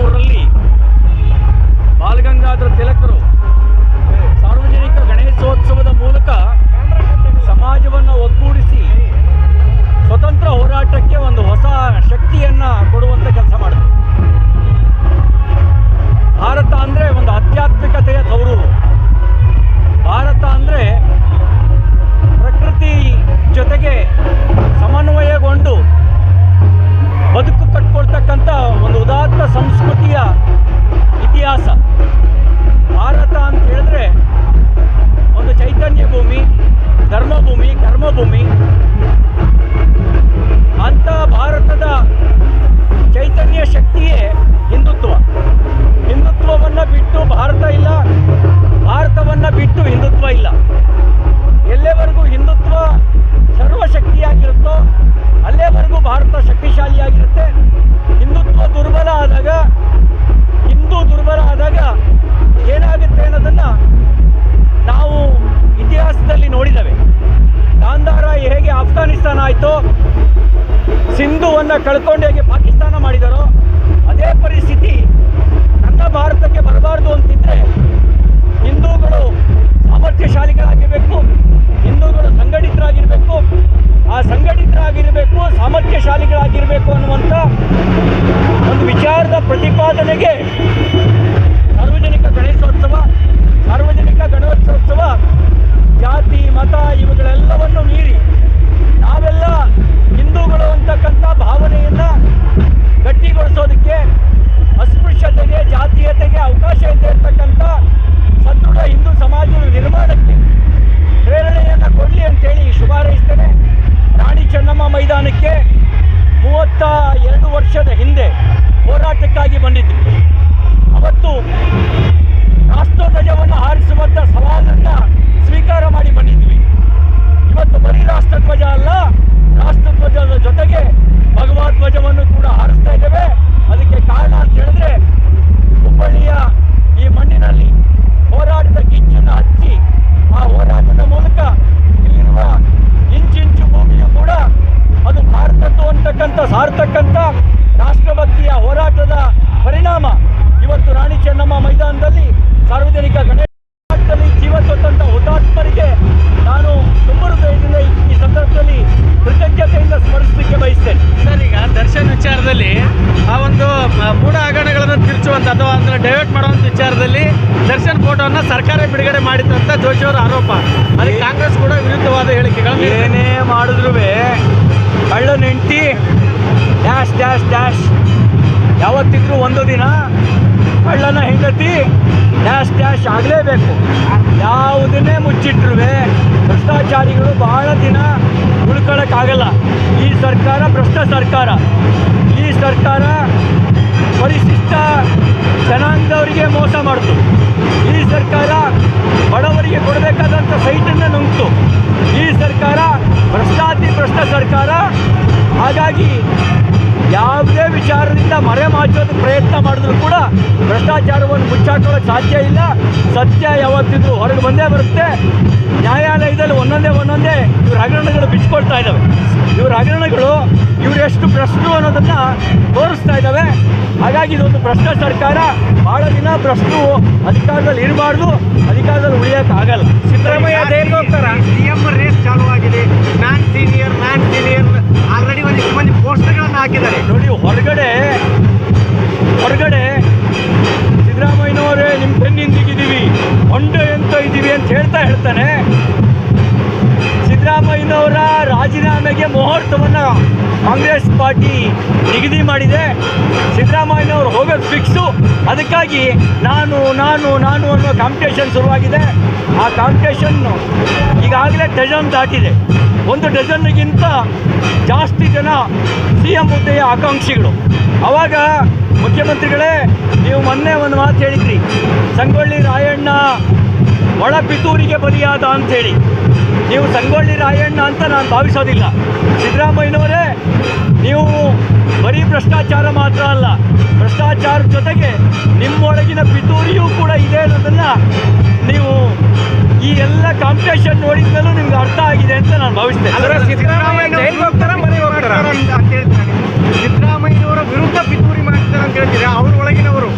ಮೂರರಲ್ಲಿ ಬಾಲಗಂಗಾಧರ ತಿಲಕರು ಸಾರ್ವಜನಿಕ ಗಣೇಶೋತ್ಸವದ ಮೂಲಕ ಸಮಾಜವನ್ನು ಒಗ್ಗೂಡಿಸಿ ವಿಚಾರದಲ್ಲಿ ಆ ಒಂದು ಮೂಢ ಹಗರಣಗಳನ್ನು ತಿರುಚುವಂತ ಅಥವಾ ಅದನ್ನು ಡೈವರ್ಟ್ ಮಾಡುವಂಥ ವಿಚಾರದಲ್ಲಿ ದರ್ಶನ್ ಫೋಟೋವನ್ನು ಸರ್ಕಾರ ಬಿಡುಗಡೆ ಮಾಡಿತ್ತು ಅಂತ ಜೋಶಿ ಅವರ ಆರೋಪ. ಅದಕ್ಕೆ ಕಾಂಗ್ರೆಸ್ ಕೂಡ ವಿರುದ್ಧವಾದ ಹೇಳಿಕೆಗಳು ಏನೇ ಮಾಡಿದ್ರು ಕಳ್ಳನ ನೆಂಟಿ ಡ್ಯಾಶ್ ಡ್ಯಾಶ್ ಡ್ಯಾಶ್. ಯಾವತ್ತಿದ್ರೂ ಒಂದು ದಿನ ಕಳ್ಳನ ಹೆಂಡತಿ ಡ್ಯಾಶ್ ಡ್ಯಾಶ್ ಆಗಲೇಬೇಕು. ಯಾವುದನ್ನೇ ಮುಚ್ಚಿಟ್ರು ಭ್ರಷ್ಟಾಚಾರಿಗಳು ಬಹಳ ದಿನ ಉಳ್ಕೊಳ್ಳೋಕ್ಕಾಗಲ್ಲ ಈ ಸರ್ಕಾರ ಭ್ರಷ್ಟ ಸರ್ಕಾರ. ಸರ್ಕಾರ ಪರಿಶಿಷ್ಟ ಜನಾಂಗದವರಿಗೆ ಮೋಸ ಮಾಡಿತು. ಈ ಸರ್ಕಾರ ಬಡವರಿಗೆ ಕೊಡಬೇಕಾದಂಥ ಸೈಟನ್ನು ನುಂಗ್ತು. ಈ ಸರ್ಕಾರ ಭ್ರಷ್ಟಾತಿ ಭ್ರಷ್ಟ ಸರ್ಕಾರ. ಹಾಗಾಗಿ ಯಾವುದೇ ವಿಚಾರದಿಂದ ಮರೆ ಮಾಚೋದು ಪ್ರಯತ್ನ ಮಾಡಿದ್ರು ಕೂಡ ಭ್ರಷ್ಟಾಚಾರವನ್ನು ಮುಚ್ಚಾಕೊಳ್ಳೋಕೆ ಸಾಧ್ಯ ಇಲ್ಲ. ಸತ್ಯ ಯಾವತ್ತಿದ್ರು ಹೊರಗೆ ಬಂದೇ ಬರುತ್ತೆ. ನ್ಯಾಯಾಲಯದಲ್ಲಿ ಒಂದೊಂದೇ ಒಂದೊಂದೇ ಇವ್ರ ಹಗರಣಗಳು ಬಿಚ್ಕೊಳ್ತಾ ಇದ್ದಾವೆ ಇವ್ರ ಹಗರಣಗಳು ಇವರೆಷ್ಟು ಭ್ರಷ್ಟರು ಅನ್ನೋದನ್ನ ತೋರಿಸ್ತಾ ಇದ್ದಾವೆ ಹಾಗಾಗಿ ಇದೊಂದು ಭ್ರಷ್ಟ ಸರ್ಕಾರ. ಬಹಳ ದಿನ ಭ್ರಷ್ಟರು ಅಧಿಕಾರದಲ್ಲಿ ಇರಬಾರ್ದು. ಅಧಿಕಾರದಲ್ಲಿ ಉಳಿಯೋಕ್ಕಾಗಲ್ಲ ಸಿದ್ದರಾಮಯ್ಯ ಜೈಲಿಗೆ ಹೋಗ್ತಾರ ಸಿಎಂ ರೇಸ್ ಚಾಲು ಆಗಿದೆ. Man senior man senior. Already ಒಂದಿಷ್ಟು ಮಂದಿ ಪೋಸ್ಟರ್ಗಳನ್ನು ಹಾಕಿದ್ದಾರೆ. ನೋಡಿ ಹೊರಗಡೆ ಹೊರಗಡೆ ಸಿದ್ದರಾಮಯ್ಯನವರೇ ನಿಮ್ಮ ಬೆನ್ನಿಂದಿಗಿದ್ದೀವಿ ಹೊಂಡೆ ಅಂತ ಇದ್ದೀವಿ ಅಂತ ಹೇಳ್ತಾ ಹೇಳ್ತಾನೆ. ಸಿದ್ದರಾಮಯ್ಯನವರ ರಾಜೀನಾಮೆಗೆ ಮುಹೂರ್ತವನ್ನು ಕಾಂಗ್ರೆಸ್ ಪಾರ್ಟಿ ನಿಗದಿ ಮಾಡಿದೆ. ಸಿದ್ದರಾಮಯ್ಯನವರು ಹೋಗೋದು ಫಿಕ್ಸು ಅದಕ್ಕಾಗಿ ನಾನು ನಾನು ನಾನು ಅನ್ನೋ ಕಾಂಪಿಟೇಷನ್ ಶುರುವಾಗಿದೆ. ಆ ಕಾಂಪಿಟೇಷನ್ನು ಈಗಾಗಲೇ ಡಜನ್ ದಾಟಿದೆ. ಒಂದು ಡಜನ್ಗಿಂತ ಜಾಸ್ತಿ ಜನ ಸಿ ಎಂ ಹುದ್ದೆಯ ಆಕಾಂಕ್ಷಿಗಳು. ಅವಾಗ ಮುಖ್ಯಮಂತ್ರಿಗಳೇ, ನೀವು ಮೊನ್ನೆ ಒಂದು ಮಾತು ಹೇಳಿದ್ರಿ, ಸಂಗೊಳ್ಳಿ ರಾಯಣ್ಣ ಒಳ ಪಿತೂರಿಗೆ ಬಲಿಯಾದ ಅಂಥೇಳಿ. ನೀವು ಸಂಗೊಳ್ಳಿ ರಾಯಣ್ಣ ಅಂತ ನಾನು ಭಾವಿಸೋದಿಲ್ಲ. ಸಿದ್ದರಾಮಯ್ಯನವರೇ ನೀವು ಬರೀ ಭ್ರಷ್ಟಾಚಾರ ಮಾತ್ರ ಅಲ್ಲ ಭ್ರಷ್ಟಾಚಾರದ ಜೊತೆಗೆ ನಿಮ್ಮೊಳಗಿನ ಪಿತೂರಿಯೂ ಕೂಡ ಇದೆ ಅನ್ನೋದನ್ನು ನೀವು ಈ ಎಲ್ಲ ಕಾಂಪಿಟೇಷನ್ ನೋಡಿದ್ಮೇಲೂ ನಿಮ್ಗೆ ಅರ್ಥ ಆಗಿದೆ ಅಂತ ನಾನು ಭಾವಿಸ್ತೇನೆ. ಸಿದ್ದರಾಮಯ್ಯನವರ ವಿರುದ್ಧ ಪಿತೂರಿ ಮಾಡ್ತಾರೆ ಅಂತ ಹೇಳ್ತೀರಾ? ಅವ್ರ ಒಳಗಿನವರು?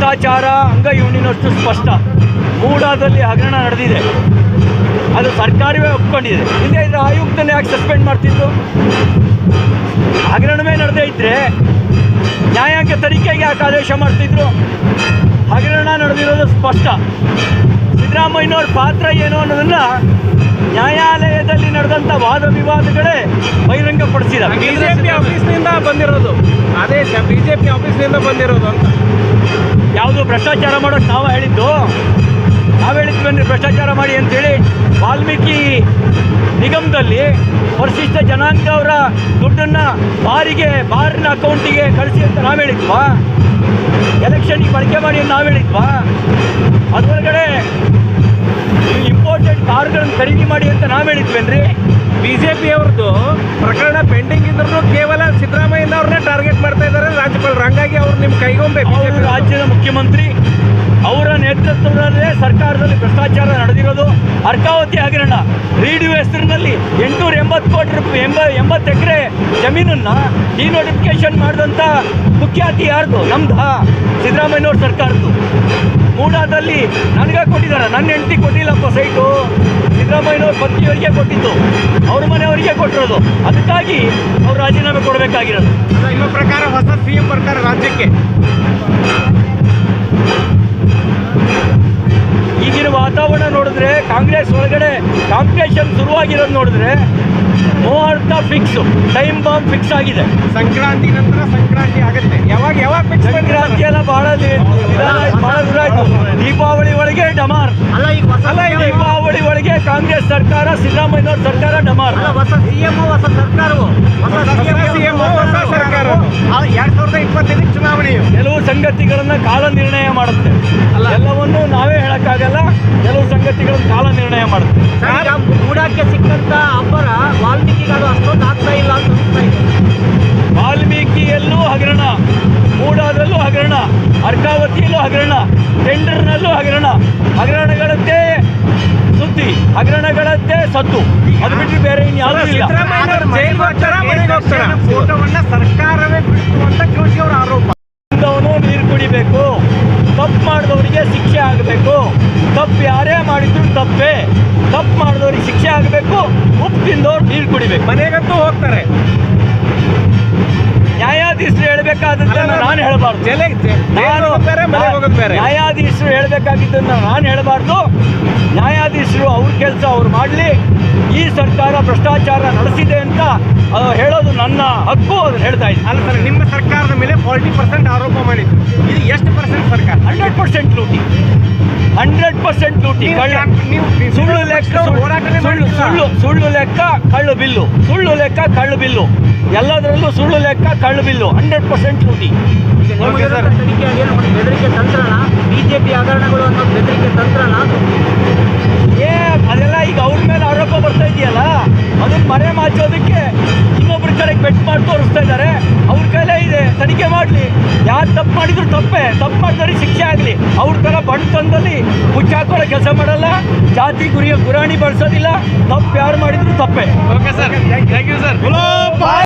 ಬಹಳಷ್ಟು ಸ್ಪಷ್ಟ. ಮೂಡಾದಲ್ಲಿ ಹಗರಣ ನಡೆದಿದೆ. ಅದು ಸರ್ಕಾರವೇ ಒಪ್ಕೊಂಡಿದೆ. ಹಿಂದೆ ಇದ್ರೆ ಆಯುಕ್ತನೇ ಯಾಕೆ ಸಸ್ಪೆಂಡ್ ಮಾಡ್ತಿದ್ರು ಹಗರಣವೇ ನಡೆದೇ ಇದ್ರೆ ನ್ಯಾಯಾಂಗ ತನಿಖೆಗೆ ಯಾಕೆ ಆದೇಶ ಮಾಡ್ತಿದ್ರು? ಹಗರಣ ನಡೆದಿರೋದು ಸ್ಪಷ್ಟ. ಸಿದ್ದರಾಮಯ್ಯನವ್ರ ಪಾತ್ರ ಏನು ಅನ್ನೋದನ್ನ ನ್ಯಾಯಾಲಯದಲ್ಲಿ ನಡೆದಂಥ ವಾದ ವಿವಾದಗಳೇ ಬಹಿರಂಗಪಡಿಸಿದ ಬಿಜೆಪಿ ಆಫೀಸ್ನಿಂದ ಬಂದಿರೋದು. ಅದೇ ಬಿಜೆಪಿ ಆಫೀಸ್ನಿಂದ ಬಂದಿರೋದು ಅಂತ. ಯಾವುದು ಭ್ರಷ್ಟಾಚಾರ ಮಾಡೋಕ್ಕೆ ನಾವು ಹೇಳಿದ್ದು? ನಾವು ಹೇಳಿದ್ವಿ ಅಂದ್ರೆ ಭ್ರಷ್ಟಾಚಾರ ಮಾಡಿ ಅಂತೇಳಿ ವಾಲ್ಮೀಕಿ ನಿಗಮದಲ್ಲಿ ಪರಿಶಿಷ್ಟ ಜನಾಂಗ ಅವರ ದುಡ್ಡನ್ನು ಬಾರಿಗೆ ಬಾರಿನ ಅಕೌಂಟಿಗೆ ಕಳಿಸಿ ಅಂತ ನಾವು ಹೇಳಿದ್ವಾ? ಎಲೆಕ್ಷನ್ಗೆ ಬಳಕೆ ಮಾಡಿ ಅಂತ ನಾವು ಹೇಳಿದ್ವಾ? ಅದರೊಳಗಡೆ ಇಂಪಾರ್ಟೆಂಟ್ ಕಾರ್ಗಳನ್ನು ಖರೀದಿ ಮಾಡಿ ಅಂತ ನಾವು ಹೇಳಿದ್ವೇನ್ರಿ ಬಿಜೆಪಿ ಅವ್ರದ್ದು ಪ್ರಕರಣ ಪೆಂಡಿಂಗ್ ಇದ್ರು ಕೇವಲ ಸಿದ್ದರಾಮಯ್ಯ ಅವ್ರನ್ನೇ ಟಾರ್ಗೆಟ್ ಮಾಡ್ತಾ ಇದ್ದಾರೆ ರಾಜ್ಯಪಾಲರು ಹಂಗಾಗಿ ಅವ್ರು ನಿಮ್ಮ ಕೈಗೊಂಬೆ ಅವರು ರಾಜ್ಯದ ಮುಖ್ಯಮಂತ್ರಿ ಅವರ ನೇತೃತ್ವದಲ್ಲೇ ಸರ್ಕಾರದಲ್ಲಿ ಭ್ರಷ್ಟಾಚಾರ ನಡೆದಿರೋದು ಅರ್ಕಾವತಿ ಹಗರಣ. ರೀಡಿಯೋ ಹೆಸರಿನಲ್ಲಿ ಎಂಟುನೂರ ಎಂಬತ್ತು ಕೋಟಿ ರೂಪಾಯಿ ಎಂಬ ಎಂಬತ್ತು ಎಕರೆ ಜಮೀನನ್ನು ಡಿನೋಟಿಫಿಕೇಶನ್ ಮಾಡಿದಂಥ ಮುಖ್ಯಾತಿ ಯಾರ್ದು? ನಮ್ದು ಸಿದ್ದರಾಮಯ್ಯನವ್ರ ಸರ್ಕಾರದ್ದು. ಮೂಡಾದಲ್ಲಿ ನನಗೆ ಕೊಟ್ಟಿದ್ದಾರೆ. ನನ್ನ ಹೆಂಡತಿ ಕೊಟ್ಟಿಲ್ಲಪ್ಪ ಸೈಟು ಸಿದ್ದರಾಮಯ್ಯನವ್ರ ಪತ್ನಿಯವರಿಗೆ ಕೊಟ್ಟಿದ್ದು. ಅವ್ರ ಮನೆಯವರಿಗೆ ಕೊಟ್ಟಿರೋದು. ಅದಕ್ಕಾಗಿ ಅವ್ರು ರಾಜೀನಾಮೆ ಕೊಡಬೇಕಾಗಿರೋದು. ನಿಮ್ಮ ಪ್ರಕಾರ ಹೊಸ ಸಿಎಂ ಬರ್ತಾರೆ ರಾಜ್ಯಕ್ಕೆ? ಈಗಿನ ವಾತಾವರಣ ನೋಡಿದ್ರೆ ಕಾಂಗ್ರೆಸ್ ಒಳಗಡೆ ಕಾಂಪಿಟೇಷನ್ ಶುರುವಾಗಿರೋದು ನೋಡಿದ್ರೆ ಮುಹೂರ್ತ ಫಿಕ್ಸ್ ಟೈಮ್ ಬಾಂಬ್ ಫಿಕ್ಸ್ ಆಗಿದೆ. ಸಂಕ್ರಾಂತಿ ನಂತರ ಸಂಕ್ರಾಂತಿ ಆಗುತ್ತೆ. ಯಾವಾಗ ಯಾವಾಗ ಫಿಕ್ಸ್ ಸಂಕ್ರಾಂತಿ ಎಲ್ಲ ಬಹಳ ದಿ- ವಿಧಾನ ಆಯ್ತು, ಬಹಳ ದೂರ ಆಯ್ತು ದೀಪಾವಳಿ ಒಳಗೆ ಡಮಾರ್ ಅಲ್ಲ ಈಗ ಹೊಸ ಅಲ್ಲ, ಇದು ದೀಪಾವಳಿ ಒಳಗೆ ಕಾಂಗ್ರೆಸ್ ಸರ್ಕಾರ ಸಿದ್ದರಾಮಯ್ಯವ್ರ ಸರ್ಕಾರ ಡಮಾರ್ ಹೊಸ ಸಿಎಂ ಹೊಸ ಸರ್ಕಾರವು. ಎರಡ್ ಸಾವಿರದ ಇಪ್ಪತ್ತೈದು ಚುನಾವಣೆ ಕೆಲವು ಸಂಗತಿಗಳನ್ನ ಕಾಲ ನಿರ್ಣಯ ಮಾಡುತ್ತೆ. ಎಲ್ಲವನ್ನು ನಾವೇ ಹೇಳಕ್ಕಾಗಲ್ಲ ಕೆಲವು ಸಂಗತಿಗಳನ್ನ ಕಾಲ ನಿರ್ಣಯ ಮಾಡುತ್ತೆ. ಮೂಡಕ್ಕೆ ಸಿಕ್ಕಂತ ಅಬ್ಬರ ವಾಲ್ಮೀಕಿಗೆ ಅದು ಅಷ್ಟೊಂದು ಆಗ್ತಾ ಇಲ್ಲ ಅಂತ ಅನಿಸ್ತಾ ಇದೆ. ವಾಲ್ಮೀಕಿಯಲ್ಲೂ ಹಗರಣ ಮೂಡಾದಲ್ಲೂ ಹಗರಣ ಅರ್ಕಾವತಿಯಲ್ಲೂ ಹಗರಣ ಟೆಂಡರ್ನಲ್ಲೂ ಹಗರಣ ಫೋಟೋವನ್ನ ಸರ್ಕಾರವೇ ಬಿಡಿತು ಅಂತ ಜೋಶಿ ಅವರ ಆರೋಪ. ಬಂದವನು ನೀರು ಕುಡಿಬೇಕು. ತಪ್ಪು ಮಾಡಿದವರಿಗೆ ಶಿಕ್ಷೆ ಆಗಬೇಕು. ತಪ್ಪು ಯಾರೇ ಮಾಡಿದ್ರು ತಪ್ಪೇ. ತಪ್ಪು ಮಾಡಿದವ್ರಿಗೆ ಶಿಕ್ಷೆ ಆಗಬೇಕು. ಉಪ್ಪು ತಿಂದವ್ರು ನೀರು ಕುಡಿಬೇಕು. ಮನೆಗಂತೂ ಹೋಗ್ತಾರೆ. ನ್ಯಾಯಾಧೀಶರು ಹೇಳಬೇಕಾದದ್ದನ್ನು ನಾನು ಹೇಳಬಾರ್ದು. ನಾನು ನ್ಯಾಯಾಧೀಶರು ಹೇಳಬೇಕಾಗಿದ್ದನ್ನು ನಾನು ಹೇಳಬಾರ್ದು. ನ್ಯಾಯಾಧೀಶರು ಅವ್ರ ಕೆಲಸ ಅವ್ರು ಮಾಡಲಿ. ಈ ಸರ್ಕಾರ ಭ್ರಷ್ಟಾಚಾರ ನಡೆಸಿದೆ ಅಂತ ಹೇಳೋದು ನನ್ನ ಹಕ್ಕು ಅದನ್ನು ಹೇಳ್ತಾ ಇದ್ದೀನಿ. ಅಲ್ಲ ಸರ್ ನಿಮ್ಮ ಸರ್ಕಾರದ ಮೇಲೆ ಫಾರ್ಟಿ ಪರ್ಸೆಂಟ್ ಆರೋಪ ಮಾಡಿದ್ರು. ಇದು ಎಷ್ಟು ಪರ್ಸೆಂಟ್ ಸರ್ಕಾರ? ಹಂಡ್ರೆಡ್ ಪರ್ಸೆಂಟ್ ಲೂಟಿ. ಹಂಡ್ರೆಡ್ ಪರ್ಸೆಂಟ್ ಲೂಟಿ. ಕಳ್ಳ ನೀವು ಸುಳ್ಳು ಲೆಕ್ಕ ಸುಳ್ಳು ಸುಳ್ಳು ಸುಳ್ಳು ಸುಳ್ಳು ಲೆಕ್ಕ ಕಳ್ಳು ಬಿಲ್ಲು. ಸುಳ್ಳು ಲೆಕ್ಕ ಕಳ್ಳು ಬಿಲ್ಲು. ಎಲ್ಲದರಲ್ಲೂ ಸುಳ್ಳು ಲೆಕ್ಕ ಕಳ್ಳು ಬಿಲ್ಲು. ಹಂಡ್ರೆಡ್ ಪರ್ಸೆಂಟ್ ಲೂಟಿ. ಬೆದರಿಕೆ ತಂತ್ರನ ಬಿಜೆಪಿ ಹಗರಣಗಳು ಅನ್ನೋ ಬೆದರಿಕೆ ತಂತ್ರನ ಅದೆಲ್ಲ ಈಗ ಅವ್ರ ಮೇಲೆ ಆರೋಪ ಬರ್ತಾ ಇದೆಯಲ್ಲ? ಅದನ್ನ ಮರೆ ಮಾಚೋದಕ್ಕೆ ಇನ್ನೊಬ್ರ ಕಡೆಗೆ ಬೆಟ್ ಮಾಡಿ ತೋರಿಸ್ತಾ ಇದ್ದಾರೆ ಅವ್ರ ಕೈಲೇ ಇದೆ. ತನಿಖೆ ಮಾಡಲಿ. ಯಾರು ತಪ್ಪು ಮಾಡಿದ್ರು ತಪ್ಪೇ. ತಪ್ಪು ಮಾಡಿದ್ರೆ ಶಿಕ್ಷೆ ಆಗಲಿ. ಅವ್ರ ಥರ ಬಣ್ಣ ತಂದಲ್ಲಿ ಮುಚ್ಚಾಕೊಳ್ಳೋ ಕೆಲಸ ಮಾಡಲ್ಲ. ಜಾತಿ ಗುರಿಯ ಗುರಾಣಿ ಬಳಸೋದಿಲ್ಲ. ತಪ್ಪು ಯಾರು ಮಾಡಿದ್ರು ತಪ್ಪೇ. Okay sir thank you sir